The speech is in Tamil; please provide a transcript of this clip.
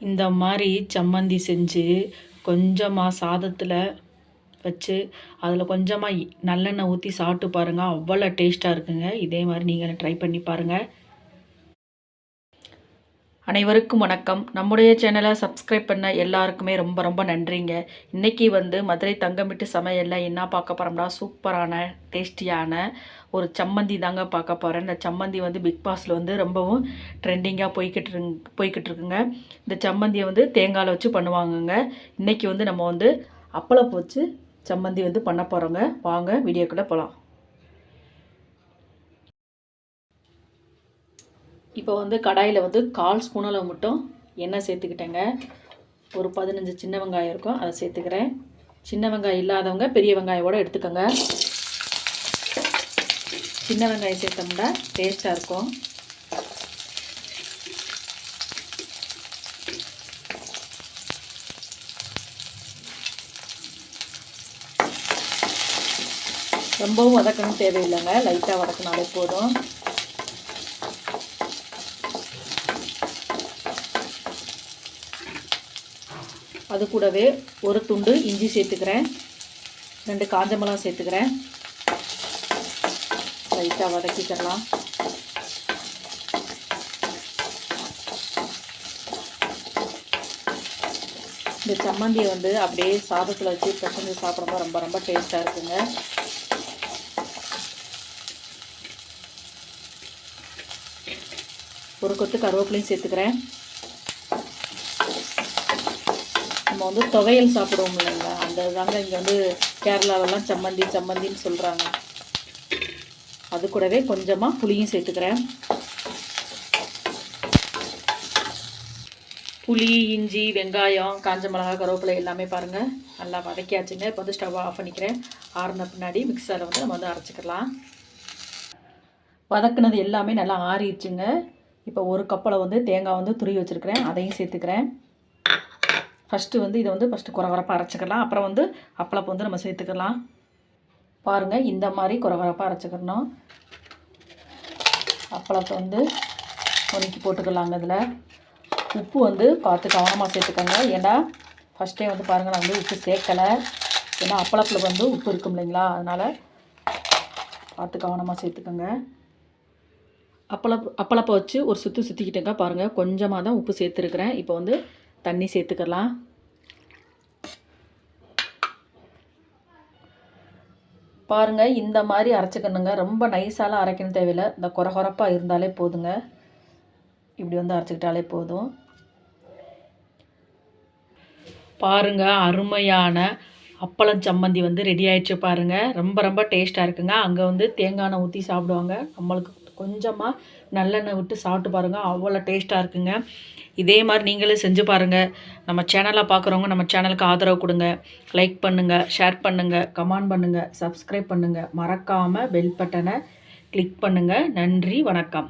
இந்த மாதிரி சம்மந்தி செஞ்சு கொஞ்சமாக சாதத்தில் வச்சு அதில் கொஞ்சமாக நல்லெண்ணெய் ஊற்றி சாப்பிட்டு பாருங்கள் அவ்வளோ டேஸ்ட்டாக இருக்குங்க. இதே மாதிரி நீங்கள் ட்ரை பண்ணி பாருங்கள் அனைவருக்கும் வணக்கம். நம்முடைய சேனலை சப்ஸ்கிரைப் பண்ண எல்லாருக்குமே ரொம்ப ரொம்ப நன்றிங்க. இன்றைக்கி வந்து மதுரை தங்கமிட்டு சமையலில் என்ன பார்க்க போகிறோம்னா சூப்பரான டேஸ்டியான ஒரு சம்மந்தி தாங்க பார்க்க போகிறேன் இந்த சம்மந்தி வந்து பிக் பாஸில் வந்து ரொம்பவும் ட்ரெண்டிங்காக போய்கிட்டு போய்கிட்டு இருக்குங்க. இந்த சம்மந்தியை வந்து தேங்காயில் வச்சு பண்ணுவாங்கங்க. இன்றைக்கி வந்து நம்ம வந்து அப்பளம் போச்சு சம்மந்தி வந்து பண்ண போகிறோங்க வாங்க வீடியோக்குள்ளே போகலாம் இப்போ வந்து கடாயில் வந்து கால் ஸ்பூன் அளவு மட்டும் எண்ணெய் சேர்த்துக்கிட்டேங்க. ஒரு பதினஞ்சு சின்ன வெங்காயம் இருக்கும் அதை சேர்த்துக்கிறேன். சின்ன வெங்காயம் இல்லாதவங்க பெரிய வெங்காயோடு எடுத்துக்கோங்க. சின்ன வெங்காயம் சேர்த்தோம்னா டேஸ்ட்டாக இருக்கும். ரொம்பவும் வதக்கணும் தேவையில்லைங்க. லைட்டாக வதக்கினாலே போதும். அது கூடவே ஒரு துண்டு இஞ்சி சேர்த்துக்கிறேன். ரெண்டு காஞ்ச மிளகா சேர்த்துக்கிறேன். லைட்டாக வதக்கிக்கலாம் இந்த சம்மந்தியை வந்து அப்படியே சாதத்தில் வச்சு பிசைஞ்சு சாப்பிடும்போது ரொம்ப ரொம்ப டேஸ்ட்டாக இருக்குங்க. ஒரு கொத்து கருவேப்பிலையும் சேர்த்துக்கிறேன். நம்ம வந்து துவையல் சாப்பிடுவோம் இல்லைங்க அந்த தாங்க இங்கே வந்து கேரளாவெல்லாம் சம்மந்தி சம்மந்தின்னு சொல்கிறாங்க அது கூடவே கொஞ்சமாக புளியும் சேர்த்துக்கிறேன். புளி இஞ்சி வெங்காயம் காஞ்ச மிளகாய் கருவேப்பிலை எல்லாமே பாருங்கள் நல்லா வதக்கியாச்சுங்க. இப்போ வந்து ஸ்டவ் ஆஃப் பண்ணிக்கிறேன். ஆறுன பின்னாடி மிக்சரில் வந்து நம்ம வந்து அரைச்சிக்கலாம். வதக்குனது எல்லாமே நல்லா ஆறிடுச்சுங்க. இப்போ ஒரு கப்பில் வந்து தேங்காய் வந்து துருவி வச்சுருக்கிறேன். அதையும் சேர்த்துக்கிறேன். ஃபஸ்ட்டு வந்து இதை வந்து ஃபஸ்ட்டு குறவரப்பாக அரைச்சிக்கலாம். அப்புறம் வந்து அப்பளப்பை வந்து நம்ம சேர்த்துக்கலாம். பாருங்கள் இந்த மாதிரி குறவரப்பாக அரைச்சிக்கணும். அப்பளத்தை வந்து நுணுக்கி போட்டுக்கலாங்க இதில். உப்பு வந்து பார்த்து கவனமாக சேர்த்துக்கோங்க. ஏன்னா ஃபஸ்ட்டே வந்து பாருங்கள் நான் வந்து உப்பு சேர்க்கலை. ஏன்னா அப்பளத்தில் வந்து உப்பு இருக்கும் இல்லைங்களா? அதனால் பார்த்து கவனமாக சேர்த்துக்கோங்க. அப்பளப் அப்பளப்பை வச்சு ஒரு சுற்றி சுற்றிக்கிட்டேங்க பாருங்கள் கொஞ்சமாக தான் உப்பு சேர்த்துருக்குறேன். இப்போ வந்து தண்ணி சேர்த்துக்கலாம். பாருங்கள் இந்த மாதிரி அரைச்சிக்கணுங்க. ரொம்ப நைஸாலாம் அரைக்கணும் தேவையில்லை. இந்த குறகுறப்பாக இருந்தாலே போதுங்க. இப்படி வந்து அரைச்சிக்கிட்டாலே போதும். பாருங்கள் அருமையான அப்பளம் சம்மந்தி வந்து ரெடி ஆயிடுச்சு பாருங்கள் ரொம்ப ரொம்ப டேஸ்ட்டாக இருக்குங்க. அங்கே வந்து தேங்காய் எண்ணெய் ஊற்றி சாப்பிடுவாங்க. நம்மளுக்கு கொஞ்சமாக நல்லெண்ணெய் விட்டு சாப்பிட்டு பாருங்கள் அவ்வளோ டேஸ்ட்டாக இருக்குங்க. இதே மாதிரி நீங்களே செஞ்சு பாருங்கள் நம்ம சேனலை பார்க்குறவங்க நம்ம சேனலுக்கு ஆதரவு கொடுங்க. லைக் பண்ணுங்கள் ஷேர் பண்ணுங்கள் கமெண்ட் பண்ணுங்கள் சப்ஸ்கிரைப் பண்ணுங்கள் மறக்காமல் பெல் பட்டனை கிளிக் பண்ணுங்கள் நன்றி வணக்கம்.